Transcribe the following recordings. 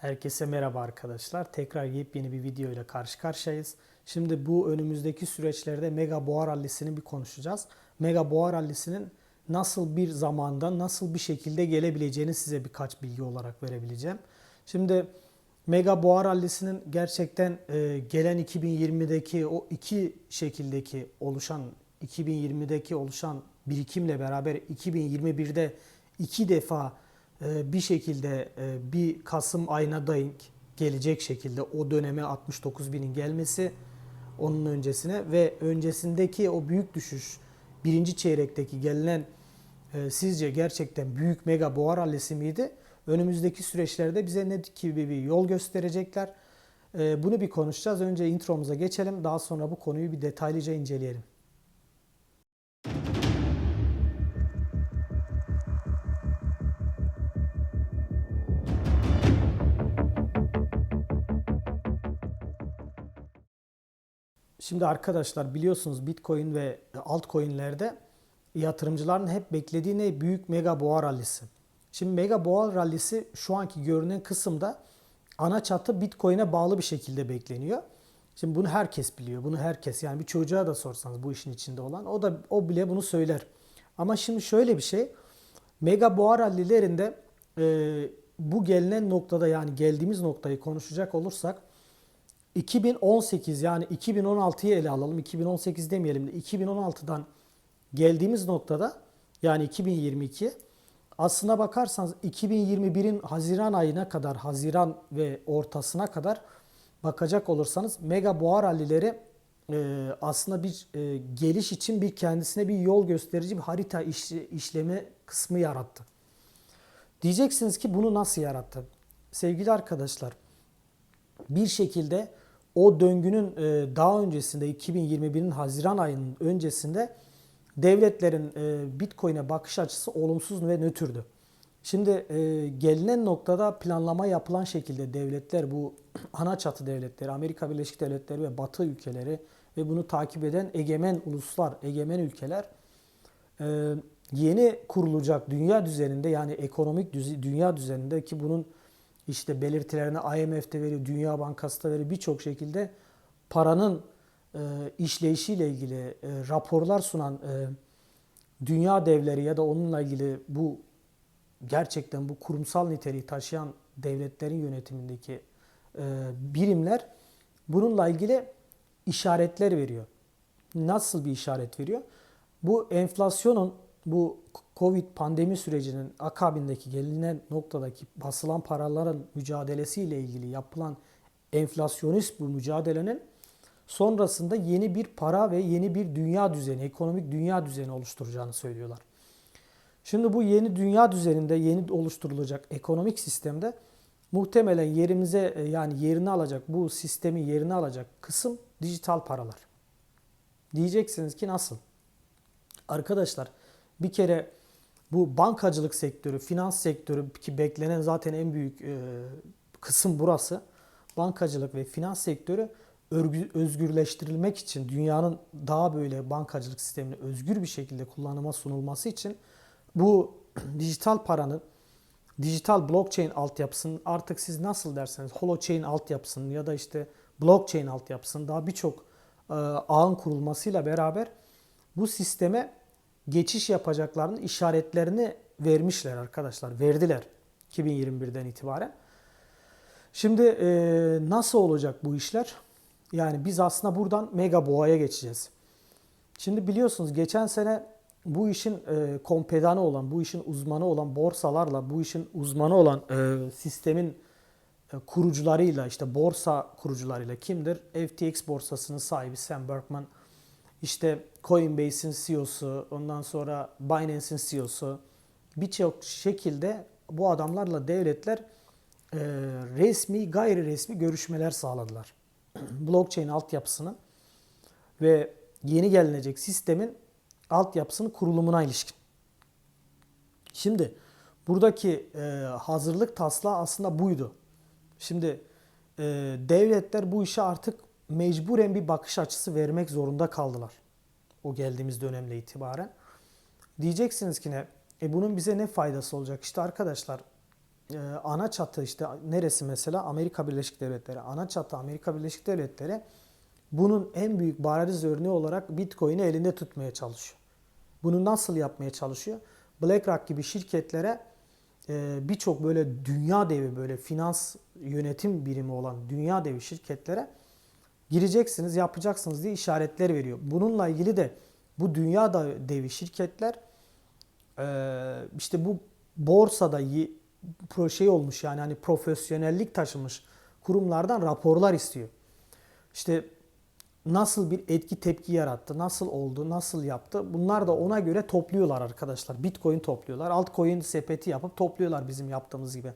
Herkese merhaba arkadaşlar. Tekrar yepyeni bir video ile karşı karşıyayız. Şimdi bu önümüzdeki süreçlerde Mega Boğa Rally'sini bir konuşacağız. Mega Boğa Rally'sinin nasıl bir zamanda, nasıl bir şekilde gelebileceğini size birkaç bilgi olarak verebileceğim. Şimdi Mega Boğa Rally'sinin gerçekten e, gelen 2020'deki o iki şekildeki oluşan 2020'deki oluşan birikimle beraber 2021'de iki defa bir şekilde e, bir Kasım ayına denk gelecek şekilde o döneme 69 binin gelmesi onun öncesine ve öncesindeki o büyük düşüş birinci çeyrekteki gelinen e, sizce gerçekten büyük mega boğa rallisi miydi? Önümüzdeki süreçlerde bize ne gibi bir yol gösterecekler? E, Bunu bir konuşacağız. Önce intromuza geçelim. Daha sonra bu konuyu bir detaylıca inceleyelim. Şimdi arkadaşlar biliyorsunuz Bitcoin ve altcoin'lerde yatırımcıların hep beklediği ne? Büyük mega boğa rallisi. Şimdi mega boğa rallisi şu anki görünen kısımda ana çatı Bitcoin'e bağlı bir şekilde bekleniyor. Şimdi bunu herkes biliyor. Bunu herkes yani bir çocuğa da sorsanız bu işin içinde olan o da o bile bunu söyler. Ama şimdi şöyle bir şey. Mega boğa rallilerinde e, bu gelinen noktada yani geldiğimiz noktayı konuşacak olursak 2018 yani 2016'yı ele alalım. 2018 demeyelim de 2016'dan geldiğimiz noktada yani 2022 aslına bakarsanız 2021'in Haziran ayına kadar, Haziran ve ortasına kadar bakacak olursanız mega boğa rallileri e, aslında bir e, geliş için bir kendisine bir yol gösterici bir harita iş, işlemi kısmı yarattı. Diyeceksiniz ki bunu nasıl yarattı? Sevgili arkadaşlar, bir şekilde o döngünün e, daha öncesinde 2021'in Haziran ayının öncesinde devletlerin e, Bitcoin'e bakış açısı olumsuz ve nötrdü. Şimdi e, gelinen noktada planlama yapılan şekilde devletler bu ana çatı devletleri, Amerika Birleşik Devletleri ve Batı ülkeleri ve bunu takip eden egemen uluslar, egemen ülkeler yeni kurulacak dünya düzeninde yani ekonomik dünya düzeninde ki bunun işte belirtilerini IMF'de veriyor, Dünya Bankası da veriyor. Birçok şekilde paranın e, işleyişiyle ilgili e, raporlar sunan e, dünya devleri ya da onunla ilgili bu gerçekten bu kurumsal niteliği taşıyan devletlerin yönetimindeki e, birimler bununla ilgili işaretler veriyor. Nasıl bir işaret veriyor? Bu enflasyonun bu Covid pandemi sürecinin akabindeki gelinen noktadaki basılan paraların mücadelesiyle ilgili yapılan enflasyonist bu mücadelenin sonrasında yeni bir para ve yeni bir dünya düzeni, ekonomik dünya düzeni oluşturacağını söylüyorlar. Şimdi bu yeni dünya düzeninde yeni oluşturulacak ekonomik sistemde muhtemelen yerimize e, yani yerini alacak bu sistemin yerini alacak kısım dijital paralar. Diyeceksiniz ki nasıl? Arkadaşlar bir kere bu bankacılık sektörü, finans sektörü ki beklenen zaten en büyük e, kısım burası. Bankacılık ve finans sektörü özgürleştirilmek için dünyanın daha böyle bankacılık sistemini özgür bir şekilde kullanıma sunulması için bu dijital paranın dijital blockchain altyapısının artık siz nasıl derseniz holochain altyapısının ya da işte blockchain altyapısının daha birçok e, ağın kurulmasıyla beraber bu sisteme geçiş yapacaklarının işaretlerini vermişler arkadaşlar. Verdiler 2021'den itibaren. Şimdi e, nasıl olacak bu işler? Yani biz aslında buradan mega boğaya geçeceğiz. Şimdi biliyorsunuz geçen sene bu işin e, kompedanı olan, bu işin uzmanı olan borsalarla, bu işin uzmanı olan e, sistemin e, kurucularıyla, işte borsa kurucularıyla kimdir? FTX borsasının sahibi Sam Berkman, işte Coinbase'in CEO'su, ondan sonra Binance'in CEO'su birçok şekilde bu adamlarla devletler e, resmi, gayri resmi görüşmeler sağladılar. Blockchain altyapısını ve yeni gelinecek sistemin altyapısının kurulumuna ilişkin. Şimdi buradaki e, hazırlık taslağı aslında buydu. Şimdi e, devletler bu işe artık mecburen bir bakış açısı vermek zorunda kaldılar. O geldiğimiz dönemle itibaren. Diyeceksiniz ki ne? E bunun bize ne faydası olacak? İşte arkadaşlar e, ana çatı işte neresi mesela Amerika Birleşik Devletleri. Ana çatı Amerika Birleşik Devletleri bunun en büyük bariz örneği olarak Bitcoin'i elinde tutmaya çalışıyor. Bunu nasıl yapmaya çalışıyor? BlackRock gibi şirketlere e, birçok böyle dünya devi böyle finans yönetim birimi olan dünya devi şirketlere gireceksiniz, yapacaksınız diye işaretler veriyor. Bununla ilgili de bu dünya da devi şirketler e, işte bu borsada şey olmuş yani hani profesyonellik taşımış kurumlardan raporlar istiyor. İşte nasıl bir etki tepki yarattı, nasıl oldu, nasıl yaptı. Bunlar da ona göre topluyorlar arkadaşlar. Bitcoin topluyorlar. Altcoin sepeti yapıp topluyorlar bizim yaptığımız gibi.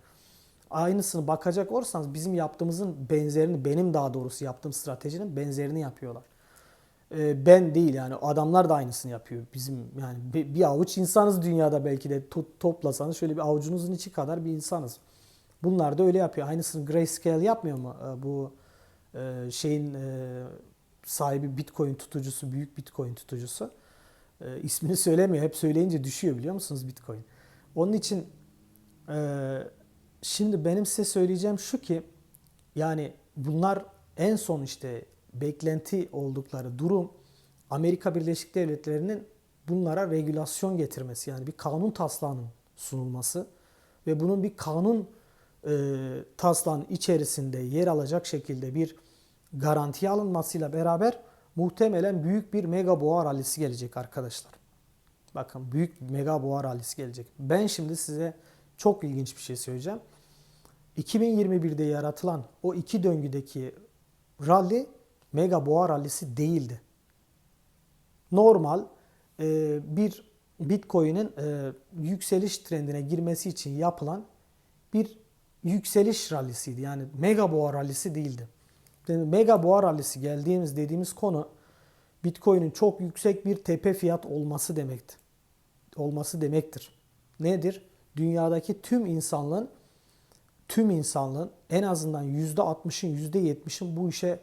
Aynısını bakacak olursanız bizim yaptığımızın benzerini, benim daha doğrusu yaptığım stratejinin benzerini yapıyorlar. Ee, ben değil yani adamlar da aynısını yapıyor. Bizim yani bir bir avuç insanız dünyada belki de to- toplasanız şöyle bir avucunuzun içi kadar bir insanız. Bunlar da öyle yapıyor. Aynısını Grayscale yapmıyor mu? Ee, Bu e, şeyin e, sahibi Bitcoin tutucusu, büyük Bitcoin tutucusu. E, ismini söylemiyor. Hep söyleyince düşüyor biliyor musunuz Bitcoin? Onun için e, şimdi benim size söyleyeceğim şu ki yani bunlar en son işte beklenti oldukları durum Amerika Birleşik Devletleri'nin bunlara regülasyon getirmesi yani bir kanun taslağının sunulması ve bunun bir kanun e, taslağın içerisinde yer alacak şekilde bir garantiye alınmasıyla beraber muhtemelen büyük bir mega boğa rallisi gelecek arkadaşlar. Bakın büyük mega boğa rallisi gelecek. Ben şimdi size çok ilginç bir şey söyleyeceğim. 2021'de yaratılan o iki döngüdeki rally mega boğa rallisi değildi. Normal e, bir Bitcoin'in e, yükseliş trendine girmesi için yapılan bir yükseliş rallisiydi. Yani mega boğa rallisi değildi. Yani mega boğa rallisi geldiğimiz dediğimiz konu Bitcoin'in çok yüksek bir tepe fiyat olması demekti. Olması demektir. Nedir? Dünyadaki tüm insanlığın tüm insanlığın en azından %60'ın %70'in bu işe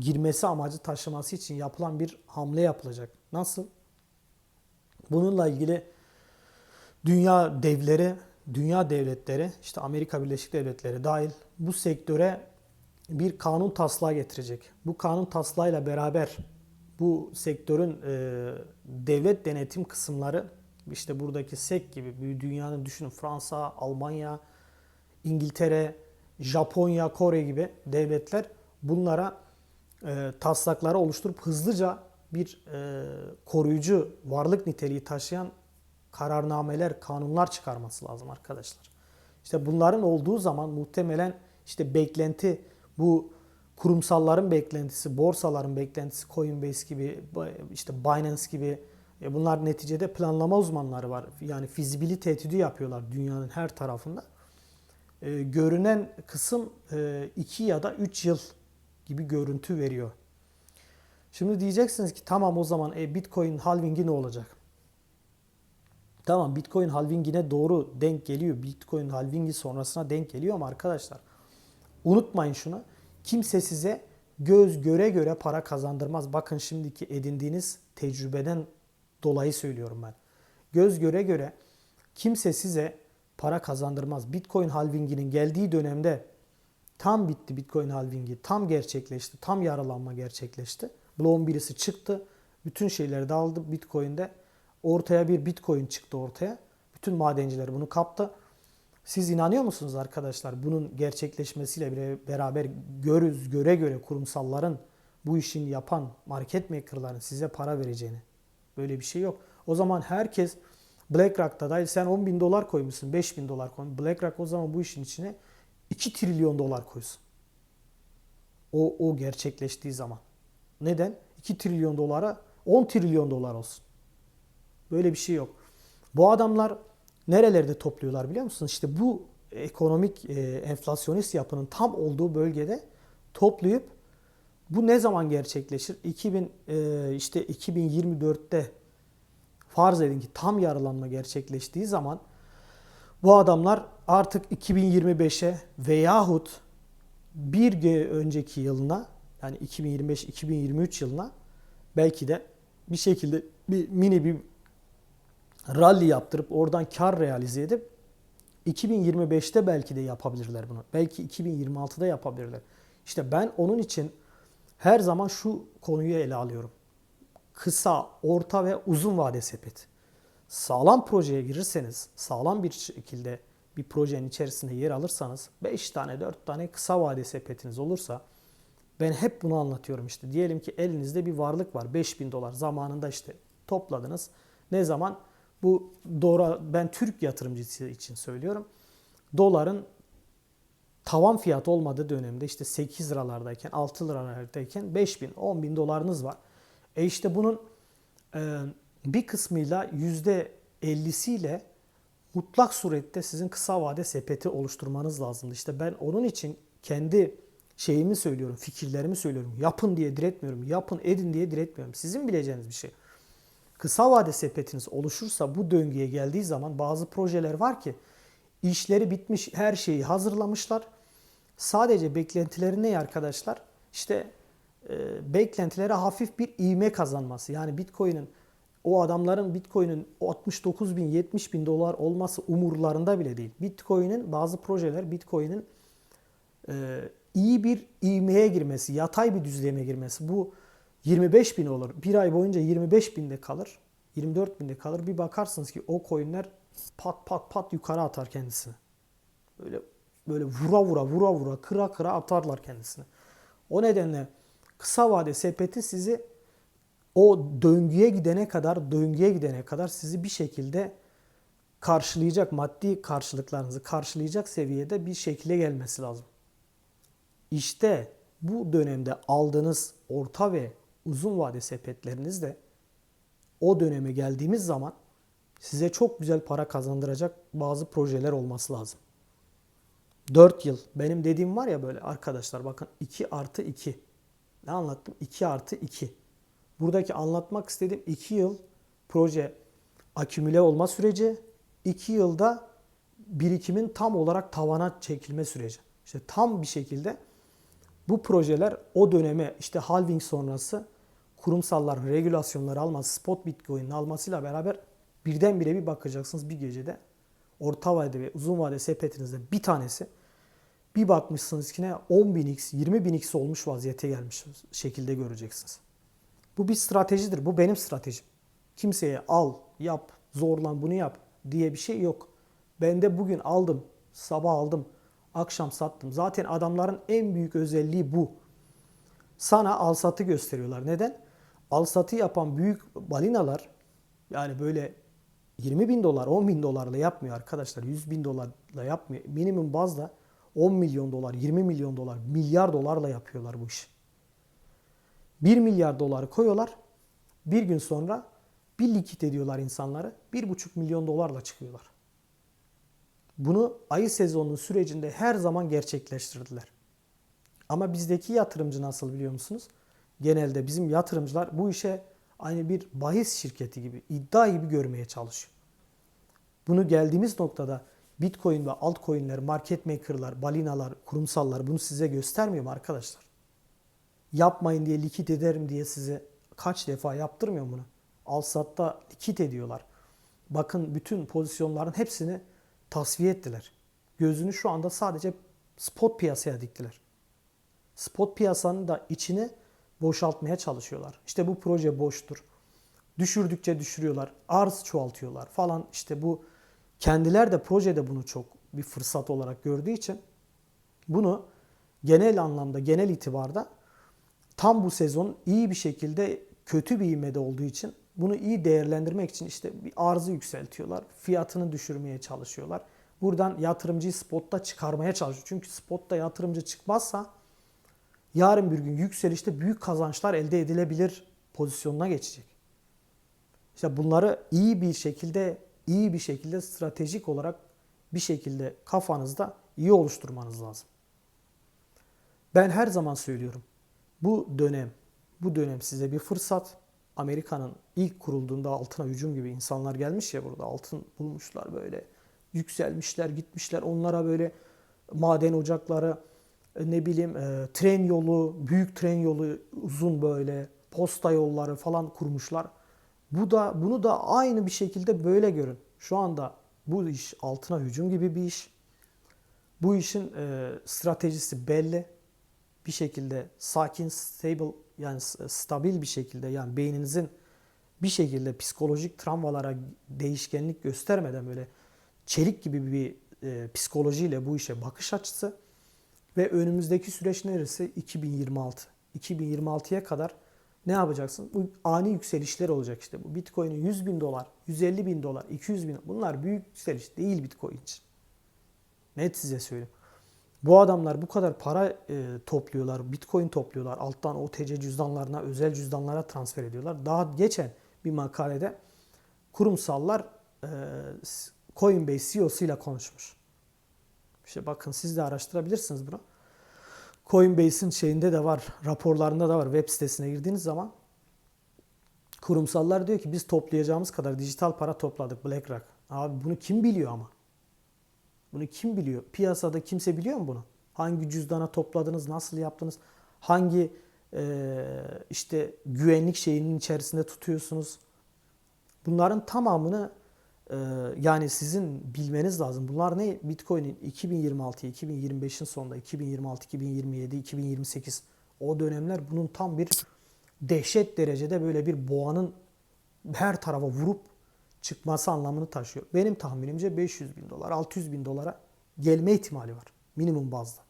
girmesi amacı taşıması için yapılan bir hamle yapılacak. Nasıl? Bununla ilgili dünya devleri, dünya devletleri, işte Amerika Birleşik Devletleri dahil bu sektöre bir kanun taslağı getirecek. Bu kanun taslağıyla beraber bu sektörün e, devlet denetim kısımları işte buradaki SEC gibi bir dünyanın düşünün Fransa, Almanya, İngiltere, Japonya, Kore gibi devletler bunlara e, taslakları oluşturup hızlıca bir e, koruyucu varlık niteliği taşıyan kararnameler, kanunlar çıkarması lazım arkadaşlar. İşte bunların olduğu zaman muhtemelen işte beklenti bu kurumsalların beklentisi, borsaların beklentisi Coinbase gibi, işte Binance gibi e, bunlar neticede planlama uzmanları var. Yani fizibilite etüdü yapıyorlar dünyanın her tarafında. E, görünen kısım 2 ya da 3 yıl gibi görüntü veriyor. Şimdi diyeceksiniz ki tamam o zaman e, Bitcoin halvingi ne olacak? Tamam Bitcoin halvingine doğru denk geliyor. Bitcoin halvingi sonrasına denk geliyor ama arkadaşlar unutmayın şunu. Kimse size göz göre göre para kazandırmaz. Bakın şimdiki edindiğiniz tecrübeden dolayı söylüyorum ben. Göz göre göre kimse size para kazandırmaz. Bitcoin halvinginin geldiği dönemde tam bitti Bitcoin halvingi. Tam gerçekleşti. Tam yaralanma gerçekleşti. Bloğun birisi çıktı. Bütün şeyleri dağıldı Bitcoin'de. Ortaya bir Bitcoin çıktı ortaya. Bütün madenciler bunu kaptı. Siz inanıyor musunuz arkadaşlar bunun gerçekleşmesiyle beraber görüz göre göre kurumsalların bu işin yapan market makerların size para vereceğini? Böyle bir şey yok. O zaman herkes BlackRock'ta dahil sen 10 bin dolar koymuşsun, 5 bin dolar koymuşsun. BlackRock o zaman bu işin içine 2 trilyon dolar koysun. O, o gerçekleştiği zaman. Neden? 2 trilyon dolara 10 trilyon dolar olsun. Böyle bir şey yok. Bu adamlar nerelerde topluyorlar biliyor musunuz? İşte bu ekonomik e, enflasyonist yapının tam olduğu bölgede toplayıp bu ne zaman gerçekleşir? 2000 e, işte 2024'te farz edin ki tam yarılanma gerçekleştiği zaman bu adamlar artık 2025'e veyahut bir önceki yılına yani 2025-2023 yılına belki de bir şekilde bir mini bir rally yaptırıp oradan kar realize edip 2025'te belki de yapabilirler bunu. Belki 2026'da yapabilirler. İşte ben onun için her zaman şu konuyu ele alıyorum. Kısa, orta ve uzun vade sepet. Sağlam projeye girirseniz, sağlam bir şekilde bir projenin içerisinde yer alırsanız 5 tane 4 tane kısa vade sepetiniz olursa ben hep bunu anlatıyorum işte. Diyelim ki elinizde bir varlık var. 5000 dolar zamanında işte topladınız. Ne zaman? Bu doğru ben Türk yatırımcısı için söylüyorum. Doların tavan fiyat olmadığı dönemde işte 8 liralardayken 6 liralardayken 5 bin 10 bin dolarınız var. E işte bunun e, bir kısmıyla %50'siyle mutlak surette sizin kısa vade sepeti oluşturmanız lazımdı. İşte ben onun için kendi şeyimi söylüyorum, fikirlerimi söylüyorum. Yapın diye diretmiyorum. Yapın, edin diye diretmiyorum. Sizin bileceğiniz bir şey. Kısa vade sepetiniz oluşursa bu döngüye geldiği zaman bazı projeler var ki işleri bitmiş, her şeyi hazırlamışlar. Sadece beklentileri ne arkadaşlar? İşte e, beklentilere hafif bir ivme kazanması. Yani Bitcoin'in o adamların Bitcoin'in 69 bin 70 bin dolar olması umurlarında bile değil. Bitcoin'in bazı projeler Bitcoin'in e, iyi bir ivmeye girmesi, yatay bir düzleme girmesi. Bu 25 bin olur. Bir ay boyunca 25 binde kalır. 24 binde kalır. Bir bakarsınız ki o coinler pat pat pat yukarı atar kendisini. Böyle böyle vura vura vura vura kıra kıra atarlar kendisini. O nedenle kısa vade sepeti sizi o döngüye gidene kadar döngüye gidene kadar sizi bir şekilde karşılayacak maddi karşılıklarınızı karşılayacak seviyede bir şekilde gelmesi lazım. İşte bu dönemde aldığınız orta ve uzun vade sepetleriniz de o döneme geldiğimiz zaman size çok güzel para kazandıracak bazı projeler olması lazım. 4 yıl. Benim dediğim var ya böyle arkadaşlar bakın 2 artı 2. Ne anlattım? 2 artı 2. Buradaki anlatmak istediğim 2 yıl proje akümüle olma süreci. 2 yılda birikimin tam olarak tavana çekilme süreci. İşte tam bir şekilde bu projeler o döneme işte halving sonrası kurumsalların regülasyonları alması, spot bitcoin'in almasıyla beraber birdenbire bir bakacaksınız bir gecede orta vade ve uzun vade sepetinizde bir tanesi bir bakmışsınız ki ne 10 bin x 20 bin x olmuş vaziyete gelmiş şekilde göreceksiniz. Bu bir stratejidir. Bu benim stratejim. Kimseye al, yap, zorlan bunu yap diye bir şey yok. Ben de bugün aldım, sabah aldım, akşam sattım. Zaten adamların en büyük özelliği bu. Sana al satı gösteriyorlar. Neden? Al satı yapan büyük balinalar yani böyle 20 bin dolar, 10 bin dolarla yapmıyor arkadaşlar. 100 bin dolarla yapmıyor. Minimum bazda 10 milyon dolar, 20 milyon dolar, milyar dolarla yapıyorlar bu işi. 1 milyar doları koyuyorlar. Bir gün sonra bir likit ediyorlar insanları. 1,5 milyon dolarla çıkıyorlar. Bunu ayı sezonunun sürecinde her zaman gerçekleştirdiler. Ama bizdeki yatırımcı nasıl biliyor musunuz? Genelde bizim yatırımcılar bu işe aynı bir bahis şirketi gibi, iddia gibi görmeye çalışıyor. Bunu geldiğimiz noktada Bitcoin ve altcoin'ler, market maker'lar, balinalar, kurumsallar bunu size göstermiyor mu arkadaşlar? Yapmayın diye likit ederim diye size kaç defa yaptırmıyor bunu? Al satta likit ediyorlar. Bakın bütün pozisyonların hepsini tasfiye ettiler. Gözünü şu anda sadece spot piyasaya diktiler. Spot piyasanın da içini boşaltmaya çalışıyorlar. İşte bu proje boştur. Düşürdükçe düşürüyorlar. Arz çoğaltıyorlar falan. İşte bu kendiler de projede bunu çok bir fırsat olarak gördüğü için bunu genel anlamda, genel itibarda tam bu sezon iyi bir şekilde kötü bir ivmede olduğu için bunu iyi değerlendirmek için işte bir arzı yükseltiyorlar. Fiyatını düşürmeye çalışıyorlar. Buradan yatırımcıyı spotta çıkarmaya çalışıyor. Çünkü spotta yatırımcı çıkmazsa yarın bir gün yükselişte büyük kazançlar elde edilebilir pozisyonuna geçecek. İşte bunları iyi bir şekilde iyi bir şekilde stratejik olarak bir şekilde kafanızda iyi oluşturmanız lazım. Ben her zaman söylüyorum. Bu dönem, bu dönem size bir fırsat. Amerika'nın ilk kurulduğunda altına hücum gibi insanlar gelmiş ya burada altın bulmuşlar böyle yükselmişler gitmişler onlara böyle maden ocakları ne bileyim e, tren yolu büyük tren yolu uzun böyle posta yolları falan kurmuşlar. Bu da bunu da aynı bir şekilde böyle görün. Şu anda Bu iş altına hücum gibi bir iş. Bu işin e, stratejisi belli. Bir şekilde sakin, stable yani s- stabil bir şekilde yani beyninizin bir şekilde psikolojik travmalara değişkenlik göstermeden böyle çelik gibi bir e, psikolojiyle bu işe bakış açısı ve önümüzdeki süreç neresi? 2026. 2026'ya kadar ne yapacaksın? Bu ani yükselişler olacak işte. Bu Bitcoin'in 100 bin dolar, 150 bin dolar, 200 bin bunlar büyük yükseliş değil Bitcoin için. Net size söyleyeyim. Bu adamlar bu kadar para e, topluyorlar, Bitcoin topluyorlar. Alttan OTC cüzdanlarına, özel cüzdanlara transfer ediyorlar. Daha geçen bir makalede kurumsallar e, Coinbase CEO'suyla konuşmuş. İşte bakın siz de araştırabilirsiniz bunu. Coinbase'in şeyinde de var, raporlarında da var. Web sitesine girdiğiniz zaman kurumsallar diyor ki biz toplayacağımız kadar dijital para topladık BlackRock. Abi bunu kim biliyor ama? Bunu kim biliyor? Piyasada kimse biliyor mu bunu? Hangi cüzdana topladınız, nasıl yaptınız? Hangi eee, işte güvenlik şeyinin içerisinde tutuyorsunuz? Bunların tamamını yani sizin bilmeniz lazım. Bunlar ne? Bitcoin'in 2026, 2025'in sonunda, 2026, 2027, 2028 o dönemler bunun tam bir dehşet derecede böyle bir boğanın her tarafa vurup çıkması anlamını taşıyor. Benim tahminimce 500 bin dolar, 600 bin dolara gelme ihtimali var minimum bazda.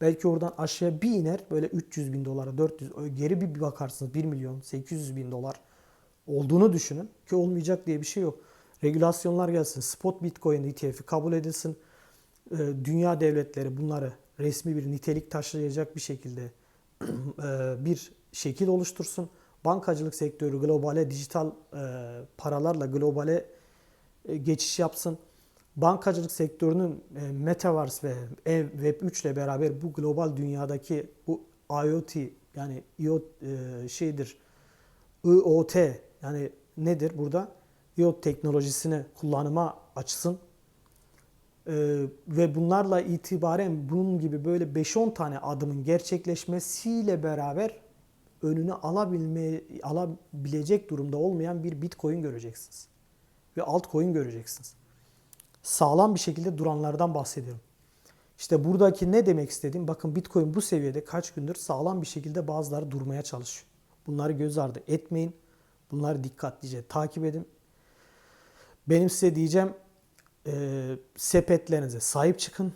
Belki oradan aşağıya bir iner böyle 300 bin dolara 400 ö- geri bir bakarsınız 1 milyon 800 bin dolar olduğunu düşünün ki olmayacak diye bir şey yok. Regülasyonlar gelsin. Spot Bitcoin ETF'i kabul edilsin. Ee, Dünya devletleri bunları resmi bir nitelik taşıyacak bir şekilde e, bir şekil oluştursun. Bankacılık sektörü globale dijital e, paralarla globale e, geçiş yapsın. Bankacılık sektörünün Metaverse ve e, Web 3 ile beraber bu global dünyadaki bu IoT yani IoT şeydir IoT yani nedir burada? IoT teknolojisini kullanıma açsın. Ee, ve bunlarla itibaren bunun gibi böyle 5-10 tane adımın gerçekleşmesiyle beraber önünü alabilme, alabilecek durumda olmayan bir Bitcoin göreceksiniz. Ve altcoin göreceksiniz. Sağlam bir şekilde duranlardan bahsediyorum. İşte buradaki ne demek istediğim bakın Bitcoin bu seviyede kaç gündür sağlam bir şekilde bazıları durmaya çalışıyor. Bunları göz ardı etmeyin. Bunları dikkatlice takip edin. Benim size diyeceğim e, sepetlerinize sahip çıkın.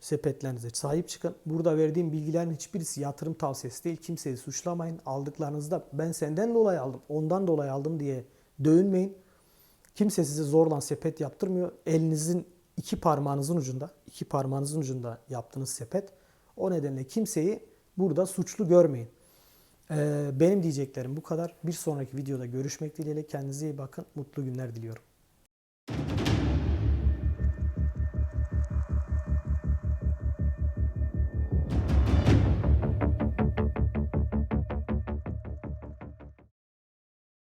Sepetlerinize sahip çıkın. Burada verdiğim bilgilerin hiçbirisi yatırım tavsiyesi değil. Kimseyi suçlamayın. Aldıklarınızda ben senden dolayı aldım, ondan dolayı aldım diye dövünmeyin. Kimse size zorla sepet yaptırmıyor. Elinizin iki parmağınızın ucunda, iki parmağınızın ucunda yaptığınız sepet. O nedenle kimseyi burada suçlu görmeyin. Ee, benim diyeceklerim bu kadar. Bir sonraki videoda görüşmek dileğiyle. Kendinize iyi bakın. Mutlu günler diliyorum. you